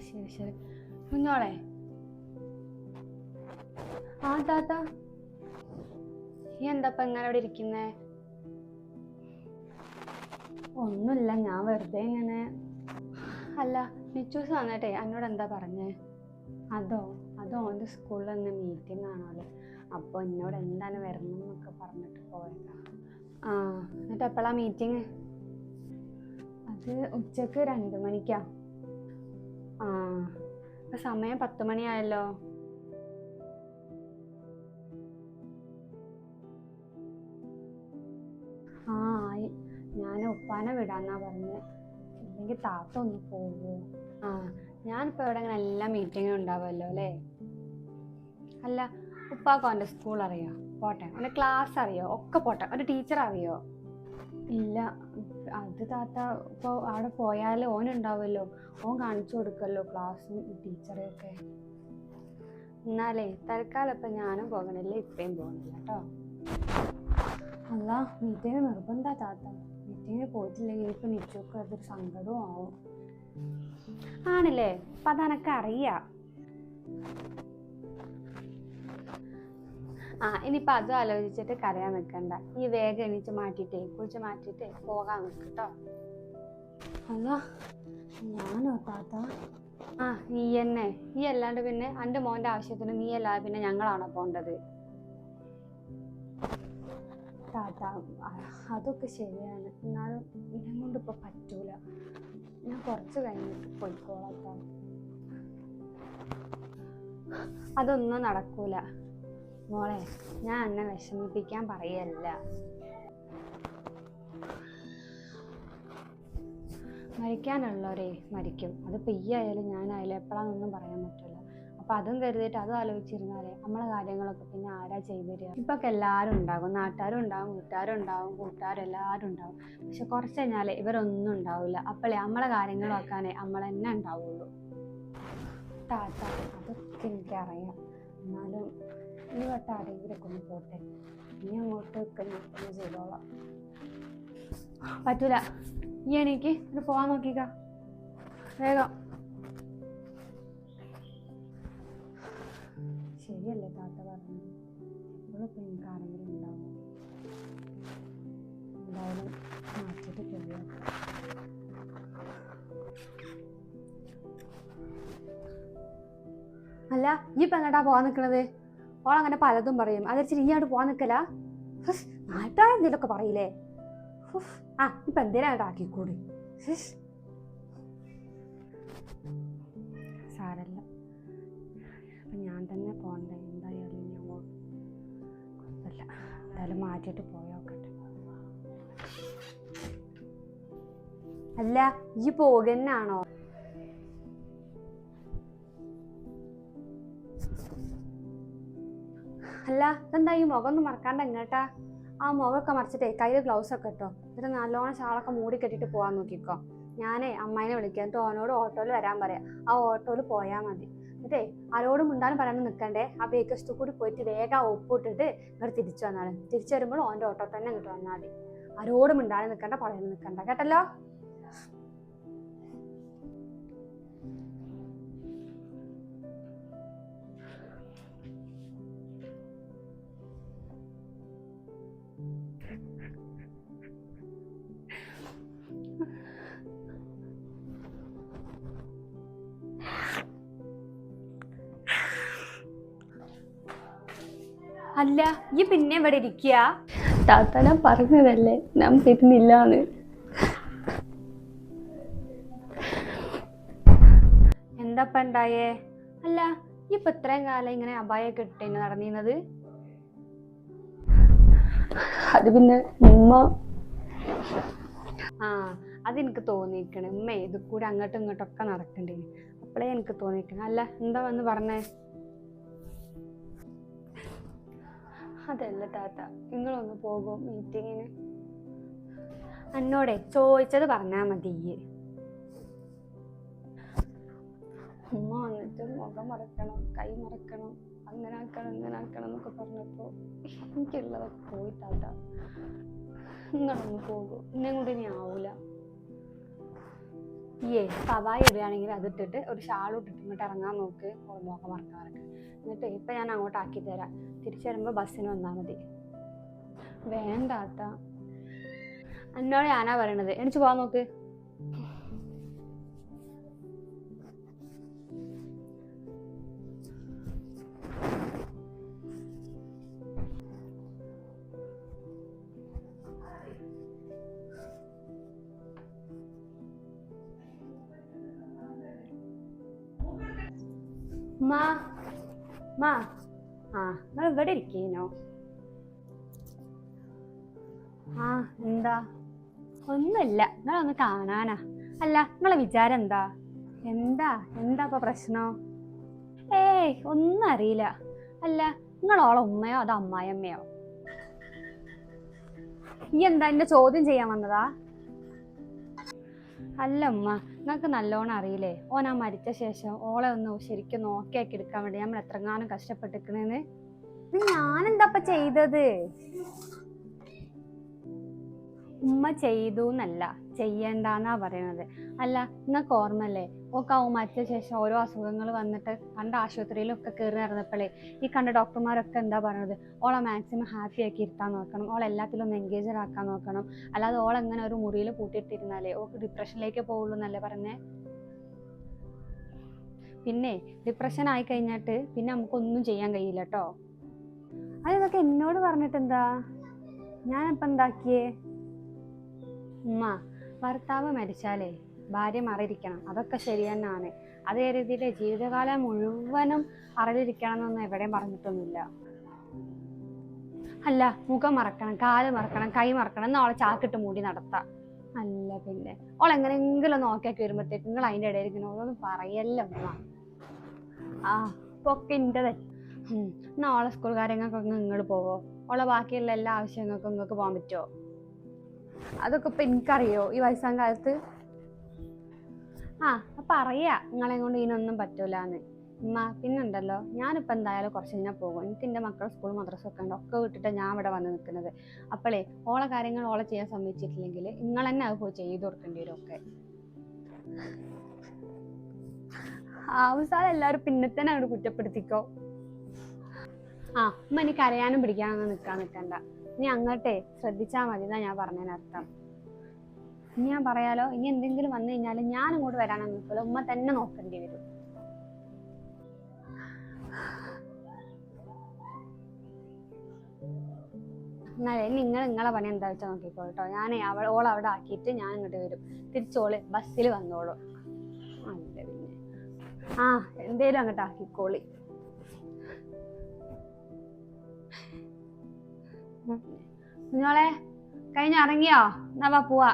ശരി ശരി. കുഞ്ഞോളെ. ആ താത്ത നീ എന്താ ഇങ്ങനെ അവിടെ ഇരിക്കുന്നേ? ഒന്നുമില്ല ഞാൻ വെറുതെ ഇങ്ങനെ അല്ല നിച്ചൂസ് വന്നിട്ടെ അന്നോട് എന്താ പറഞ്ഞേ? അതോ അതോ ഓന്റെ സ്കൂളിൽ നിന്ന് മീറ്റിംഗ് ആണോല്ലേ അപ്പോൾ എന്നോട് എന്താണ് വരണം എന്നൊക്കെ പറഞ്ഞിട്ട് പോയതാ. ആ എന്നിട്ട് എപ്പോഴാ മീറ്റിംഗ് അത് ഉച്ചയ്ക്ക് രണ്ട് മണിക്കാ. ആ. ഇപ്പൊ സമയം പത്ത് മണിയായല്ലോ. ആ ആയി. ഞാൻ ഉപ്പാനെ വിടാന്നാ പറഞ്ഞത് ഇല്ലെങ്കിൽ താത്ത ഒന്ന് പോവോ. ആ ഞാനിപ്പോ ഇവിടെ അങ്ങനെ എല്ലാ മീറ്റിങ്ങും ഉണ്ടാവുമല്ലോ അല്ലേ? അല്ല ഉപ്പാക്ക് അവന്റെ സ്കൂൾ അറിയോ? പോട്ടെ. അവന്റെ ക്ലാസ് അറിയോ? ഒക്കെ പോട്ടെ. ഒരു ടീച്ചർ അറിയോ? ഇല്ല. അത് താത്ത ഇപ്പോൾ അവിടെ പോയാൽ ഓൻ ഉണ്ടാവുമല്ലോ ഓൻ കാണിച്ചു കൊടുക്കല്ലോ ക്ലാസ്സും ടീച്ചറും ഒക്കെ എന്നാലേ തൽക്കാലം ഇപ്പം ഞാനും പോകണില്ല ഇപ്പയും പോകുന്നില്ല കേട്ടോ. അല്ല മീറ്റിംഗ് നിർബന്ധ താത്ത. മീറ്റിങ്ങിന് പോയിട്ടില്ലെങ്കിൽ ഇപ്പം നിച്ചൊക്കെ അതൊരു സങ്കടവും ആവും. ആണല്ലേ? അപ്പം അതെനക്ക് അറിയാം. ആ ഇനിയിപ്പോൾ അതും ആലോചിച്ചിട്ട് കരയാൻ നിൽക്കണ്ട ഈ വേഗം എണീച്ച് മാറ്റിയിട്ടേ കുളിച്ച് മാറ്റിയിട്ടേ പോകാൻ നിൽക്കട്ടോ അല്ല ഞാനോ താത്ത? ആ നീ തന്നെ നീ അല്ലാണ്ട് പിന്നെ എന്റെ മോന്റെ ആവശ്യത്തിന് നീ അല്ലാതെ പിന്നെ ഞങ്ങളാണോ പോണ്ടത്? താത്ത അതൊക്കെ ശരിയാണ്. എന്നാലും എന്നെ കൊണ്ട് ഇപ്പോൾ പറ്റൂല. ഞാൻ കുറച്ച് കഴിഞ്ഞിട്ട് പോയിക്കോളാം. അതൊന്നും നടക്കൂല. മോളെ ഞാൻ എന്നെ വിഷമിപ്പിക്കാൻ പറയല്ല. മരിക്കാനുള്ളവരെ മരിക്കും. അത് പെയ്യായാലും ഞാനായാലും എപ്പോഴാണെന്നൊന്നും പറയാൻ പറ്റില്ല അപ്പം അതും കരുതിയിട്ട് അതും ആലോചിച്ചിരുന്നാലേ നമ്മളെ കാര്യങ്ങളൊക്കെ പിന്നെ ആരാ ചെയ്തു തരിക? ഇപ്പൊക്കെ എല്ലാവരും ഉണ്ടാകും. നാട്ടുകാരും ഉണ്ടാവും വീട്ടുകാരും ഉണ്ടാവും കൂട്ടുകാരും എല്ലാവരും ഉണ്ടാവും പക്ഷെ കുറച്ച് കഴിഞ്ഞാലേ ഇവരൊന്നും ഉണ്ടാവില്ല അപ്പോഴേ നമ്മളെ നമ്മൾ തന്നെ ഉണ്ടാവുള്ളൂ. താത്ത അതൊക്കെ എനിക്കറിയാം. എന്നാലും ഈ വട്ടം ആരെങ്കിലൊക്കെ ഒന്ന് പോട്ടെ. ഇനി അങ്ങോട്ട് ഞാൻ ചെയ്തോളാം. പറ്റൂല. ഈ എനിക്ക് ഇത് പോവാൻ നോക്കിക്ക. വേഗം. ശരിയല്ലേ താത്ത പറഞ്ഞു ഇപ്പോഴൊക്കെ എനിക്ക് ആരെങ്കിലും ഉണ്ടാവും? എന്തായാലും മാറ്റിട്ട് പോയാ അല്ല ഈ പെങ്ങട്ടാ പോവാൻ നിൽക്കണത് ഓളങ്ങനെ പലതും പറയും. അത് വെച്ചിട്ട് ഈ അങ്ങോട്ട് പോവാൻ നിൽക്കല നാട്ടാരെന്തേലൊക്കെ പറയില്ലേ? ഉഫ്. ആ ഇപ്പൊ എന്തേലും അങ്ങോട്ട് ആക്കിക്കൂടി? സാരല്ല. ഞാൻ തന്നെ പോണ്ടേ? എന്തായാലും ഞാൻ പോ- കുഴപ്പമില്ല എന്തായാലും മാറ്റിയിട്ട് പോയോക്കട്ടെ അല്ല ഈ പോകുന്നാണോ? അല്ല ഇതെന്താ ഈ മുഖം ഒന്നും മറക്കാണ്ട് എങ്ങോട്ടാ? ആ മുഖമൊക്കെ മറിച്ചിട്ടേ കയ്യിൽ ഗ്ലൗസ് ഒക്കെ ഇട്ടോ. എന്നിട്ട് നല്ലോണം ഷാളൊക്കെ മൂടി കെട്ടിട്ട് പോകാൻ നോക്കിക്കോ. ഞാനേ അമ്മായിനെ വിളിക്കാം. എന്നിട്ട് ഓനോട് ഓട്ടോയിൽ വരാൻ പറയാം. ആ ഓട്ടോയിൽ പോയാൽ മതി. എന്നിട്ടേ ആരോടും ഉണ്ടാകും പറയാൻ നിൽക്കണ്ടേ ആ ബേക്കസ്റ്റ് കൂടി പോയിട്ട് വേഗം ഒപ്പിട്ടിട്ട് ഇങ്ങോട്ട് തിരിച്ചു വന്നാൽ തിരിച്ചു വരുമ്പോൾ ഓന്റെ ഓട്ടോ തന്നെ അങ്ങോട്ട് വന്നാൽ മതി. ആരോടും ഉണ്ടാകും നിൽക്കണ്ട പറയാൻ നിൽക്കണ്ട കേട്ടല്ലോ? അല്ല ഈ പിന്നെ ഇവിടെ ഇരിക്കുക താത്ത ഞാൻ പറഞ്ഞതല്ലേ ഞാൻ വരുന്നില്ലാന്ന് എന്താപ്പ ഉണ്ടായേ അല്ല ഇപ്പൊ ഇത്രയും കാലം ഇങ്ങനെ അപായൊക്കെ ഇട്ടേന്ന് നടന്നിരുന്നത് അത് പിന്നെ ഉമ്മ. ആ അതെനിക്ക് തോന്നിയിരിക്കണേ ഉമ്മ ഇത് കൂടെ അങ്ങോട്ടും ഇങ്ങോട്ടും ഒക്കെ നടക്കണ്ടേ അപ്പോഴേ എനിക്ക് തോന്നിയിരിക്കണേ അല്ല എന്താ വന്ന് പറഞ്ഞേ? അതല്ല താത്ത. നിങ്ങളൊന്ന് പോകും മീറ്റിങ്ങിന്. എന്നോടെ ചോദിച്ചത് പറഞ്ഞാ മതി. ഉമ്മ വന്നിട്ട് മുഖം മറക്കണം കൈ മറക്കണം അങ്ങനെ ആക്കണം ഇങ്ങനെ ആക്കണം എന്നൊക്കെ പറഞ്ഞപ്പോ എനിക്കുള്ളതൊക്കെ പോയി താത്ത. നിങ്ങളൊന്ന് പോകും. എന്നെ കൂടി ഇനി ആവൂല. ഈയേ സവായി ഇടുകയാണെങ്കിൽ അതിട്ടിട്ട് ഒരു ഷാൾ ഇട്ടിട്ട് ഇങ്ങോട്ട് ഇറങ്ങാൻ നോക്ക്. മുഖം മറക്കാറൊക്കെ എന്നിട്ട് ഇപ്പം ഞാൻ അങ്ങോട്ട് ആക്കി തരാം. തിരിച്ചു വരുമ്പോൾ ബസ്സിന് വന്നാൽ മതി. വേണ്ടാത്ത എന്നോട് ഞാനാ പറയണത്. എനിക്ക് പോവാൻ നോക്ക്. മാ മാ ആ നിങ്ങൾ ഇവിടെ ഇരിക്കീനോ? ആ എന്താ? ഒന്നുമില്ല നിങ്ങളൊന്ന് കാണാനാ. അല്ല നിങ്ങളെ വിചാരം എന്താ? എന്താ എന്താ ഇപ്പൊ പ്രശ്നം? ഏയ് ഒന്നും അറിയില്ല. അല്ല നിങ്ങളോളെ ഉമ്മയോ അതോ അമ്മായിയമ്മയോ? ഈ എന്താ എന്റെ ചോദ്യം ചെയ്യാൻ വന്നതാ? അല്ല ഉമ്മ നിങ്ങൾക്ക് നല്ലോണം അറിയില്ലേ? ഓൻ ആ മരിച്ച ശേഷം ഓളെ ഒന്ന് ശരിക്കും നോക്കിയാക്കി എടുക്കാൻ വേണ്ടി നമ്മൾ എത്രങ്ങാനും കഷ്ടപ്പെട്ടിരിക്കണേന്ന്. ഇത് ഞാനെന്താ ഇപ്പൊ ചെയ്തത്? ഉമ്മ ചെയ്തു എന്നല്ല ചെയ്യണ്ടെന്നാ പറയണത്. അല്ല നിങ്ങൾക്ക് ഓർമ്മല്ലേ ഒക്കെ മരിച്ച ശേഷം ഓരോ അസുഖങ്ങൾ വന്നിട്ട് കണ്ട ആശുപത്രിയിലൊക്കെ കയറി നടന്നപ്പോഴേ ഈ കണ്ട ഡോക്ടർമാരൊക്കെ എന്താ പറയണത്? ഓളെ മാക്സിമം ഹാപ്പി ആക്കി ഇരുത്താൻ നോക്കണം. ഓൾ എല്ലാത്തിലും ഒന്ന് എൻഗേജർ ആക്കാൻ നോക്കണം. അല്ലാതെ ഓൾ ഓളെങ്ങനെ ഒരു മുറിയിൽ പൂട്ടിയിട്ടിരുന്നാലേ ഓക്ക് ഡിപ്രഷനിലേക്ക് പോകുള്ളൂ എന്നല്ലേ പറഞ്ഞേ? പിന്നെ ഡിപ്രഷൻ ആയി കഴിഞ്ഞിട്ട് പിന്നെ നമുക്കൊന്നും ചെയ്യാൻ കഴിയില്ല കേട്ടോ അതൊക്കെ എന്നോട് പറഞ്ഞിട്ട് എന്താ ഞാനിപ്പോൾ എന്താക്കിയേ? ഉമ്മ ഭർത്താവ് മരിച്ചാലേ ഭാര്യ മറിയിരിക്കണം. അതൊക്കെ ശരി അതേ രീതിയിൽ ജീവിതകാലം മുഴുവനും അറിഞ്ഞിരിക്കണം എന്നൊന്നും എവിടെയും പറഞ്ഞിട്ടൊന്നുമില്ല. അല്ല മുഖം മറക്കണം കാൽ മറക്കണം കൈ മറക്കണം എന്നാൾ ചാക്കിട്ട് മൂടി നടത്താം. അല്ല പിന്നെ ഓൾ എങ്ങനെയെങ്കിലും നോക്കിയാക്കി വരുമ്പോഴത്തേക്ക് നിങ്ങൾ അതിന്റെ ഇടയിൽ ഇങ്ങനെ ഓരോന്നും പറയല്ല ഉമ്മ. ആ പൊക്കെ എന്റെ എന്നാ സ്കൂൾ കാര്യങ്ങൾക്കൊക്കെ നിങ്ങൾ പോവോ? ഓളെ ബാക്കിയുള്ള എല്ലാ ആവശ്യങ്ങൾക്കും നിങ്ങൾക്ക് പോകാൻ പറ്റുമോ അതൊക്കെ ഇപ്പൊ എനിക്കറിയോ ഈ വയസ്സാം കാലത്ത് ആ പറയാ. നിങ്ങളെ കൊണ്ട് ഇതിനൊന്നും പറ്റൂലെന്ന്. ഉമ്മ പിന്നുണ്ടല്ലോ. ഞാനിപ്പോൾ എന്തായാലും കുറച്ച് കഴിഞ്ഞാൽ പോകും. എനിക്ക് എന്റെ മക്കളെ സ്കൂൾ മദ്രസ ഒക്കെ ഉണ്ട്. ഒക്കെ വിട്ടിട്ട് ഞാൻ ഇവിടെ വന്ന് നിൽക്കുന്നത്. അപ്പോളേ ഓളെ കാര്യങ്ങൾ ഓളെ ചെയ്യാൻ സമ്മതിച്ചിട്ടില്ലെങ്കിൽ നിങ്ങൾ തന്നെ അത് പോയി ചെയ്തു കൊടുക്കേണ്ടി വരും ഒക്കെ. അവസാനം എല്ലാവരും പിന്നെ തന്നെ അവിടെ കുറ്റപ്പെടുത്തിക്കോ. ആ ഉമ്മ എനിക്ക് അറിയാനും പിടിക്കാനൊന്നും നിൽക്കാൻ നിൽക്കണ്ട ഇനി അങ്ങോട്ടേ ശ്രദ്ധിച്ചാൽ മതി എന്നാ ഞാൻ പറഞ്ഞതിനർത്ഥം. ഇനി ഞാൻ പറയാലോ ഇനി എന്തെങ്കിലും വന്നു കഴിഞ്ഞാൽ ഞാൻ അങ്ങോട്ട് വരാനൊന്നും നിൽക്കില്ല ഉമ്മ തന്നെ നോക്കേണ്ടി വരും. എന്നാലേ നിങ്ങൾ നിങ്ങളെ പണി എന്താ വെച്ചാൽ നോക്കിക്കോ കേട്ടോ ഞാൻ അവൾ ഓൾ അവിടെ ആക്കിയിട്ട് ഞാൻ ഇങ്ങോട്ട് വരും. തിരിച്ചോൾ ബസ്സിൽ വന്നോളൂ. അല്ല പിന്നെ. ആ എന്തേലും അങ്ങോട്ട് ആക്കിക്കോളി. കുഞ്ഞോളെ കഴിഞ്ഞ ഇറങ്ങിയോ? എന്നാ പോവാ.